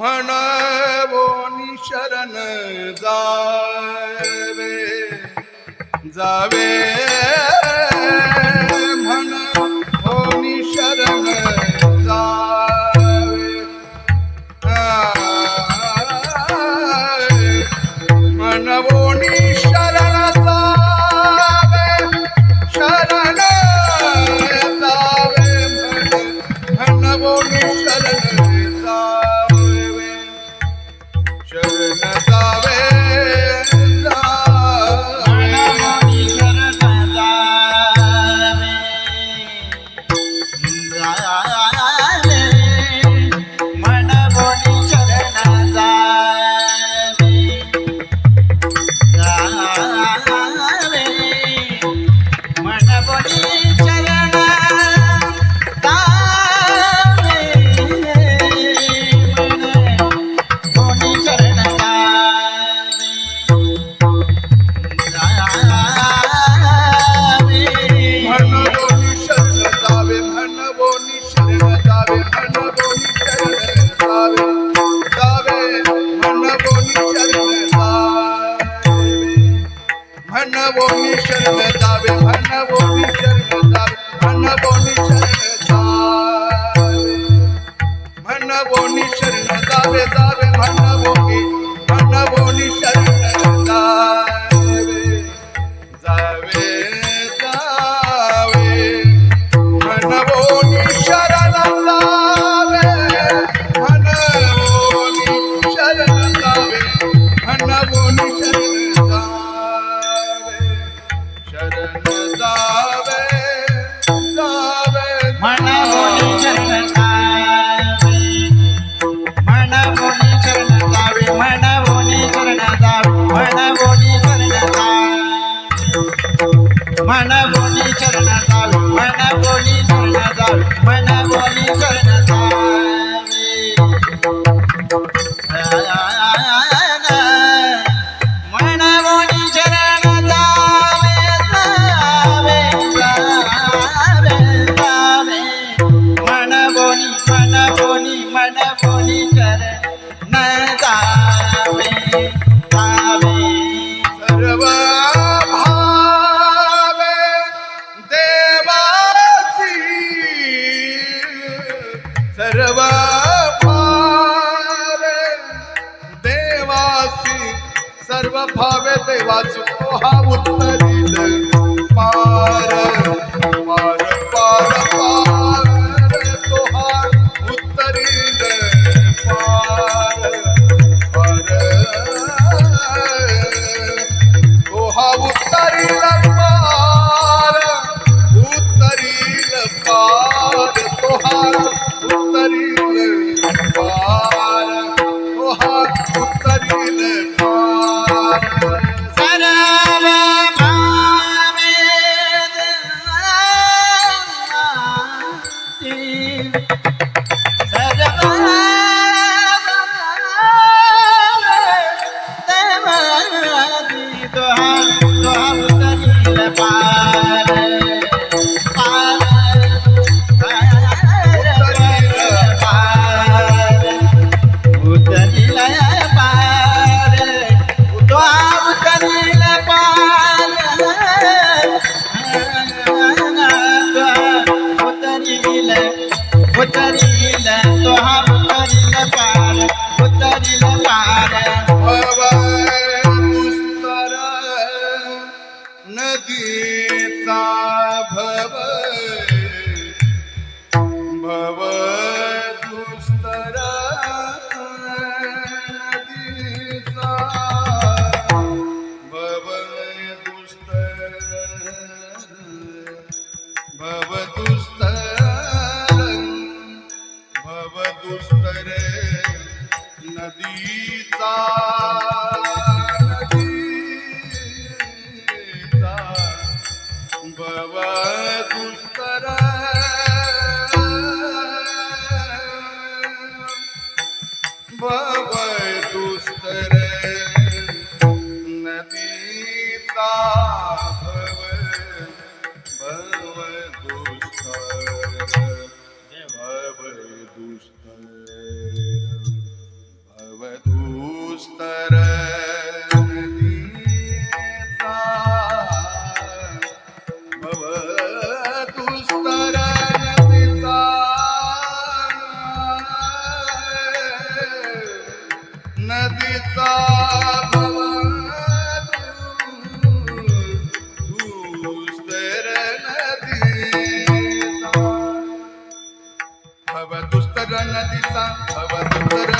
म्हणवोनी शरण जावे जावे म्हण होनी शरण जावे म्हणवोनी மனவு वाचू हा उत्तरील पार. प्रतीता तिचा भवतुरा